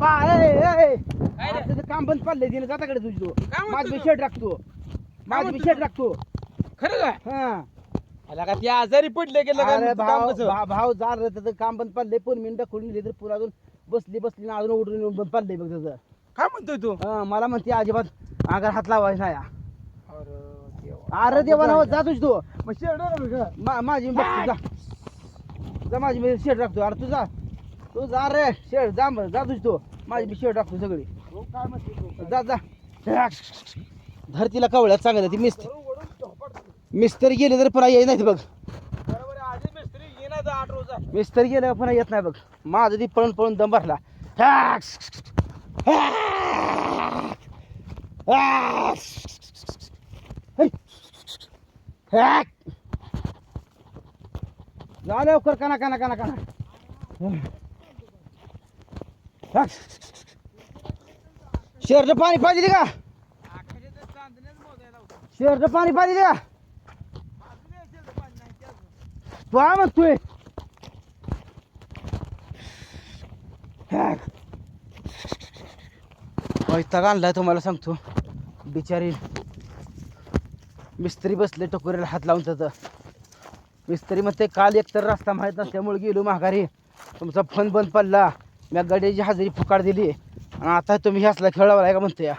बा ए, ए, ए. काय रे? आता तुझं काम बंद पडलंय तिने जाताकडे तुझी तू. म्हणतो माझं तू? शर्ट टाकतो माझं म्हणतो शर्ट टाकतो खरं काय हा. आला का ते आजारी पडले गेलं अरे का काम भाव कसं? भा- भाव जार रे, त्याचं काम बंद पडलंय. पण मिनिटं खोडून दिली तर पुन्हा अजून बसली बसली ना अजून उडून येऊन बंद पडलंय बघ त्याचं. काय म्हणतोय तू? हा, मला म्हणते अजिबात अंगार हात लावायचा नाही अरे देवा. अरे देवा ना जा तुझ तू. मग? मा- माझी मी बघतो जा. जा माझी मी शेड टाकतो अरे तू जा. तू जा रे शेड जा बरं, जा तुझी तू. माझी मी शेड टाकतो सगळी. काय म्हणते तू? जा जा. धरतीला कवळ्यात चांगलं ती मिस्त मिस्त्री. मिस्तर गेले तर पुन्हा येत नाही बघ. बरोबर आहे, मिस्त्री जा मिस्तर गेलं पुन्हा येत नाही बघ. माझं ती पळून पळून दम भरला. जा लवकर काना काना काना काना शेरचं पाणी पाहिजे का? शेरचं पाणी पाहिजे का? तू हा मग तू म्हणतोय वैताग आणलाय तुम्हाला सांगतो. बिचारी. मिस्त्री बसले टकोरीला हात लावून त्याचं. मिस्त्री म्हणते काल एकतर रस्ता माहीत नसल्यामुळे गेलो माघारी. तुमचा फोन बंद पडला. मी गाडीची हजेरी फुकाड दिली. आणि आता तुम्ही हे असला आहे का म्हणतो या.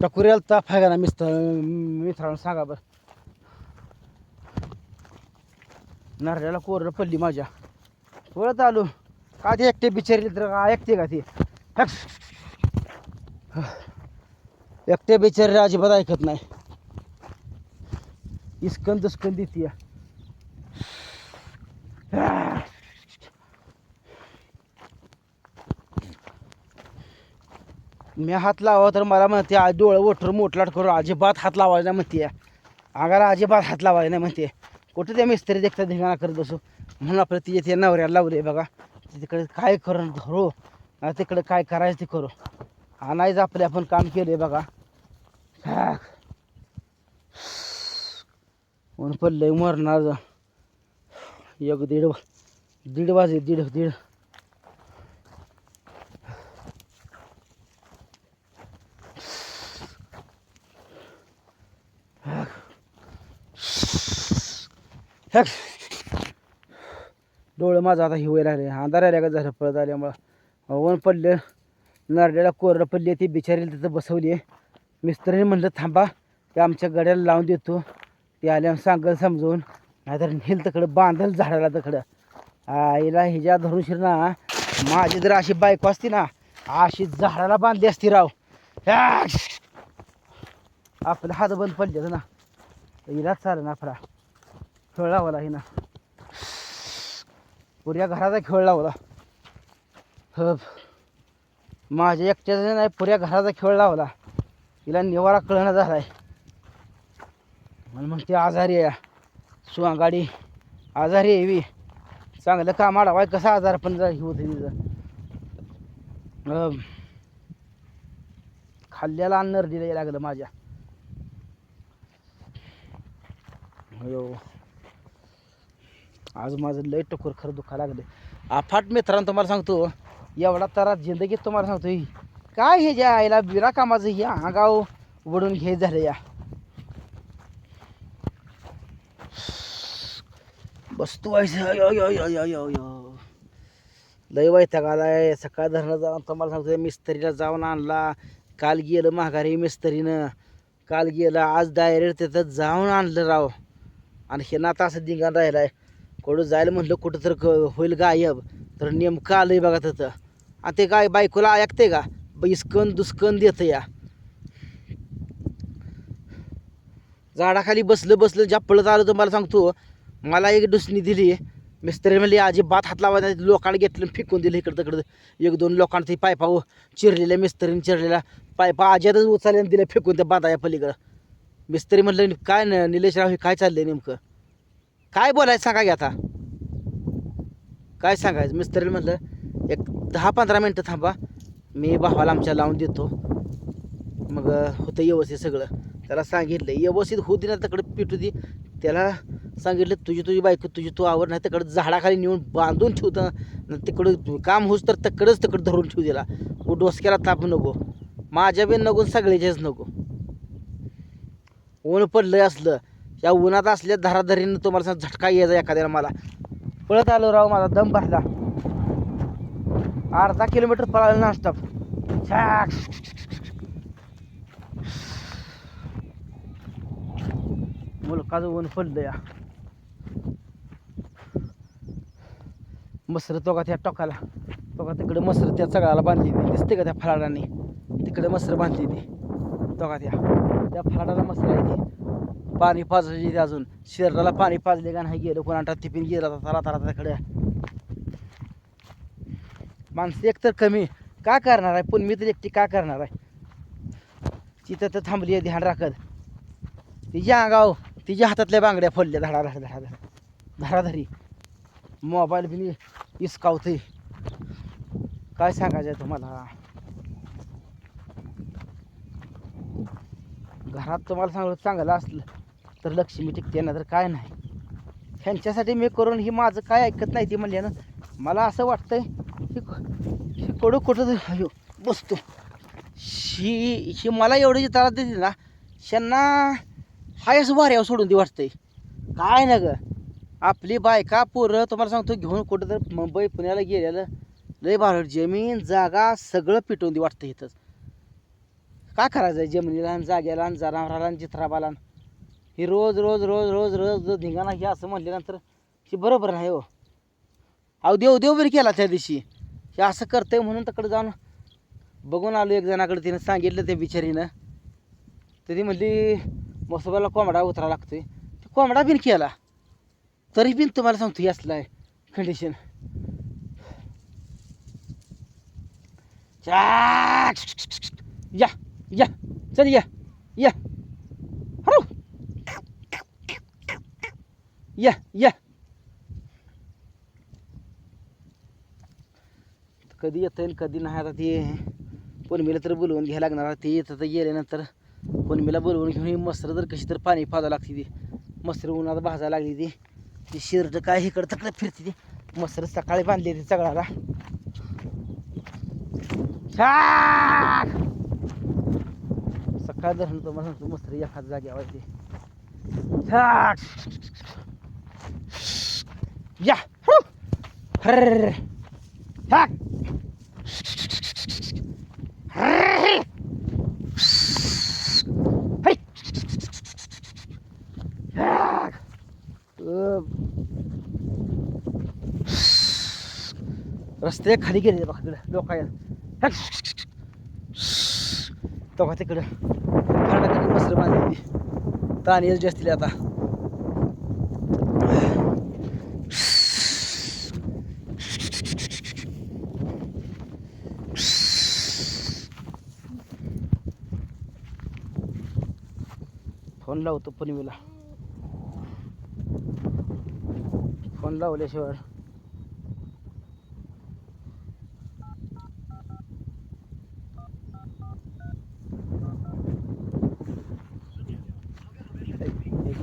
टकुरेल ताप आहे ना मिस्टर? मित्रांनो सांगा बरं. नरड्याला कोरडं पडली माझ्या. पळत आलो. का ते एकटे बिचारी तर का ऐकते का ते? एकटे बिचारी अजिबात ऐकत नाही. इस्कन दुस्कन देते मी हात लावा तर मला म्हणते आज डोळं वोटर मोठलाट करू अजिबात हात लावायला नाही म्हणते आगाला अजिबात हात लावायला नाही म्हणते कुठे त्या मिस्त्री देखता धिंगाणा करत बसू म्हणून आपलं तिथे ते नवऱ्याला लावले बघा तिकडे काय करून धरू तिकडे काय करायचं ते करू आणायचं आपले आपण काम केले बघा ऊन पडलंय मरणार एक दीड दीड वाजे दीड दीड. हेक. डोळं माझं आता हिवायला लागले. अंधार आल्या का झालं? पळत आल्यामुळं. ऊन पडलं. नरड्याला कोरडं पडली. ती बिचारी तिथं बसवली मिस्त्रीने म्हणलं थांबा. ते आमच्या गड्याला लावून देतो. ते आल्यावर सांगल समजून नाहीतर नेल तिकडं बांधल झाडाला तकडं. आईला हिच्या धरून ना माझी जर अशी बायको असती ना अशी झाडाला बांधली असती राव. ह्या. आपलं हात बंद पडले ना. हिलाच चालेल ना आपला. खेळ लावला हिना. पुऱ्या घराचा खेळ लावला. ह माझ्या एकट्याचा नाही पुऱ्या घराचा खेळ लावला. हिला निवारा कळणं झालाय. आणि मग ती आजारी आहे. सुहागाडी आजारी आहे चांगलं चांगलं काम आडावाय कसा आजार पण जा- होत तिचं. खाल्ल्याला अन्न दिलं लागलं माझ्या. अयो. आज माझं लय टकोर खरं दुखा लागले. अफाट मित्रांनो तुम्हाला सांगतो एवढा तरा जिंदगीत तुम्हाला सांगतो काय हे ज्या आईला बिरा कामाचं हे गाव वडून घे झालं या. बसतो व्हायचं अयो, अयो, अयो, लय वैताग आलाय. सकाळ धरणं जाऊन तुम्हाला सांगतो मिस्त्रीला जाऊन आणला. काल गेलं माघारी मिस्त्रीनं. काल गेलं आज डायरेक्ट तिथं जाऊन आणलं राव. आणि हे ना आता असं राहिलं आहे कुठं जायला म्हटलं कुठं तर क- होईल गायब. तर नेमकं आलंय बघा तिथं. आणि ते काय बायकोला ऐकते का? ब- दुस्कन देतं या. झाडाखाली बसलं बसलं ज्या पळत आलं तर मला सांगतो. मला एक डुसणी दिली मिस्त्री म्हणली अजिबात हात लावा नाही. लोकांना घेतलं फिकून फेकून दिलं इकडं तिकडं. एक दोन लोकांना ते पायपा चिरलेल्या मिस्त्रीने चिरलेल्या पायपा अजिबातच उचलल्याने दिल्या फेकून त्या बांधाया पलीकडं. मिस्त्री म्हणलं काय न निलेशराव हे काय चाललंय नेमकं? काय बोलायचं सांगा की आता. काय सांगायचं? मिस्त्री म्हणलं एक दहा पंधरा मिनटं थांबा. मी भावाला आमच्या लावून देतो. मग होतं व्यवस्थित सगळं. त्याला सांगितलं व्यवस्थित होऊ दे ना तिकडं पिटू दे. त्याला सांगितलं तुझी तुझी बायको तुझी तू आवर नाही तिकडं झाडाखाली नेऊन बांधून ठेवतं. तिकडं काम होस तर तिकडंच तिकडं धरून ठेवू दिला तू डोसक्याला ताप नको. माझ्या बी नको सगळ्याच्याच नको. ऊन पडलं असलं. या उन्हात असल्या धराधरीनं तुम्हाला सांग झटका यायचा एखाद्याला मला. पळत आलो राव माझा दम भरला. अर्धा किलोमीटर पळालं नाश्ता मुलकाचं ऊन पडलं या मसर तो का त्या टोकाला. तो का तिकडे मसर त्या सगळ्याला बांधली ती. दिसते का त्या फलाडाने तिकडे मसर बांधली ती. तो का त्या त्या फलाडाला मसर आहे ती. पाणी पाजायची ती अजून. शरीराला पाणी पाजले का नाही गेलं कोणाटा टिफिन गेला तारा तारा त्याकडे माणसं एक तर कमी. का करणार आहे? पण मी तर एकटी का करणार आहे? तिथं तर थांबली आहे ध्यान राखत. तिच्या अंगाव तिच्या हातातल्या बांगड्या फोडल्या धडा धडा धडा धडा मोबाईल बिनी इसकावते. काय सांगायचं आहे तुम्हाला? घरात तुम्हाला सांगलं चांगलं असलं तर लक्ष्मी टिकते ना तर काय नाही. ह्यांच्यासाठी मी करून ही माझं काय ऐकत नाही ती म्हणले ना मला असं वाटतंय की कडू कुठं अयो बसतो. शी ही मला एवढी त्रास देते ना त्यांना हायस वाऱ्यावर सोडून ती वाटतंय. काय ना गं? आपली बायका पोरं तुम्हाला सांगतो घेऊन कुठं तर मुंबई पुण्याला गेलेलं लय भारी जमीन जागा सगळं पिटवून दे वाटतं इथंच. काय करायचं आहे जमिनीला आणि जाग्याला आणि जनावराला आणि चित्राबाला हे रोज रोज रोज रोज रोज रोज धिंगाणा हे असं म्हणल्यानंतर हे बरोबर नाही हो. अहो देव देव बरी केला त्या दिवशी. हे असं करतंय म्हणून तिकडे जाऊन बघून आलो एक जणाकडे तिनं सांगितलं त्या बिचारीनं. तर ती म्हणली मसोबाला कोंबडा उतरा लागतोय. ते कोंबडा बिन केला. तरी पण तुम्हाला सांगतो हे असलं आहे कंडिशन या या चल या या. हरो या या. कधी येता येईल कधी नाही आता ते. पौर्णिमेला तर बोलवून घ्यायला लागणार ते येतं तर गेल्यानंतर पौर्णिमेला बोलवून घेऊन ही मसर तर कशी तर पाणी पाजावं लागते ती. मसर उन्हात भाजायला लागली ती. ती शिरड काय इकडं तकडं फिरते ती. मसर सकाळी बांधली ती सगळ्याला. सकाळ धरण तुम्हाला सांगतो मस्त एखाद जागी ते छाक! या! हु! रस्ते खाली गेले बघा तिकडे लोक तो का तिकडं. खडकाने मसर बांधली ताण येत जास्तीले आता. फोन लावतो पनवीला फोन लावल्याशिवाय त्याच्या आईला ती- एक सारखंच फोन लावलं का म्हणते सोशल मीडियाद्वारे प्रमोट केल्या जाणाऱ्या क्विक मनी स्कीम किंवा फोन कॉल हे सर्व सायबर क्रिमिनलचे रचलेले सापळे असू शकतात याला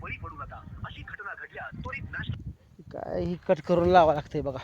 बळी पडू नका. अशी घटना घडल्यास त्वरित नॅशनल काय ही कट करून लावा लागतंय बघा.